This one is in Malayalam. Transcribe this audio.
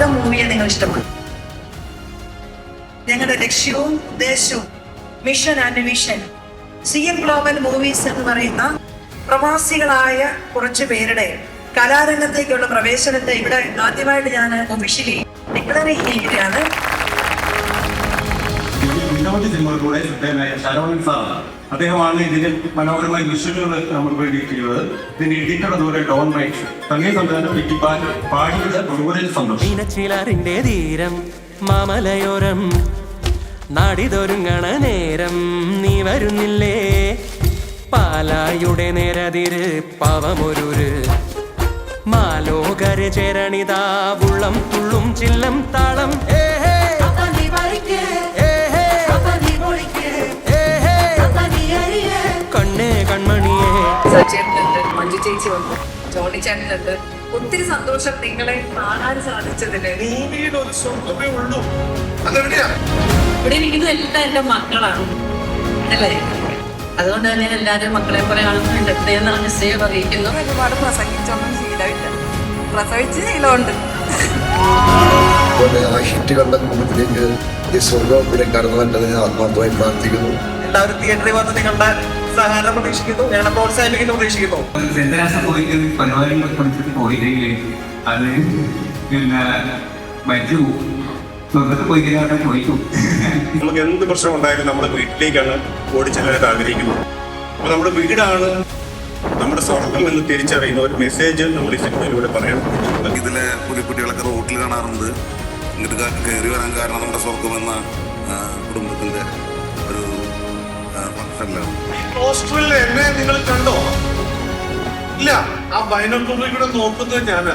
ഇഷ്ടമാണ് ഞങ്ങളുടെ ലക്ഷ്യവും ഉദ്ദേശവും mission and vision C M global movies എന്ന് പറയുന്ന പ്രവാസികളായ കുറച്ച് പേരുടെ കലാരംഗത്തേക്കുള്ള പ്രവേശനത്തെ ഇവിടെ ആദ്യമായിട്ട് ഞാൻ ഒഫീഷ്യലി ഡിക്ലർ ചെയ്യുകയാണ് നിരവധി സിനിമകളിലൂടെ ശ്രദ്ധേയനായ ശരവണൻ സാറാണ് അദ്ദേഹമാണ് ഇതിന് മനോഹരമായ ദൃശ്യങ്ങൾ നമ്മൾ വേണ്ടിയിട്ടുള്ളത്. ഇതിന്റെ എഡിറ്റർ അതുപോലെ ഡോൺ റൈറ്റ് സംഗീത സംവിധാനം വിക്കിപ്പാൻ പാടിയുടെ ഒരുപോലെ സന്തോഷം. മാമലയോരം നാടിതൊരുങ്ങണ നേരം നീ വരുന്നില്ലേ? പാലായുടെ നേരതിര് പവമൊരുര്. മാലോകര ചേരണിതാ ഉള്ളം തുള്ളും ചില്ലം താളം. ഏഹേ ചേച്ചി വന്നു. ജോണി ചാനലുണ്ട് ഒത്തിരി സന്തോഷം നിങ്ങളെ കാണാൻ സാധിച്ചതിന്. ഒരു സ്വർഗമേ ഉള്ളൂ. ഇവിടെ ഇരിക്കുന്ന എല്ലാം എന്റെ മക്കളാണ്. അല്ലേ? അതുകൊണ്ട് തന്നെ ഞാൻ എല്ലാവരും മക്കളെ പോലെ കാണുന്നുണ്ട് എന്ന് നിശ്ചയം അറിയിക്കുന്നു. ഒരുപാട് പ്രസംഗിച്ചൊന്നും ശീലമില്ല. പ്രസവിച്ച് ശീലമുണ്ട്. ആ ഹിറ്റ് കണ്ട കുടുംബത്തിലേക്ക് ഈ സ്വർഗം ഇവിടെ കടന്നു വേണ്ടതിന് ആത്മാർത്ഥമായി പ്രാർത്ഥിക്കുന്നു. എല്ലാവരും തിയേറ്ററിൽ വന്ന് നിങ്ങളുടെ സഹകരണം പ്രതീക്ഷിക്കുന്നു ഞങ്ങളെ പ്രോത്സാഹിപ്പിക്കുന്നു പ്രതീക്ഷിക്കുന്നു. സെന്തരാശ പോയിട്ട് പരിപാടികൾ പഠിച്ചിട്ട് പോയില്ലെങ്കിൽ അത് പിന്നെ മറ്റു സ്വർഗത്ത് പോയി കഴിഞ്ഞാൽ പോയിട്ടു നമുക്ക് എന്ത് പ്രശ്നം ഉണ്ടായാലും നമ്മുടെ വീട്ടിലേക്കാണ് ഓടിച്ചെല്ലാൻ ആഗ്രഹിക്കുന്നത്. അപ്പൊ നമ്മുടെ വീടാണ് നമ്മുടെ സ്വർഗം എന്ന് തിരിച്ചറിയുന്ന ഒരു മെസ്സേജ് നമ്മൾ ഈ സിനിമയിലൂടെ പറയാൻ ഇതിലെ പുലിക്കുട്ടികളൊക്കെ റോട്ടിൽ കാണാറുണ്ട്. ഇങ്ങോട്ട് കയറി വരാൻ കാരണം നമ്മുടെ സ്വർഗം എന്ന കുടുംബത്തിന്റെ ഒരു ഫംഗ്ഷനിലാണ് പോസ്റ്ററിൽ എന്നെ നിങ്ങൾ കണ്ടോ? ഇല്ല ആ ബൈനോക്കുള്ളിൽ കൂടെ നോക്കുന്നത് ഞാനാ.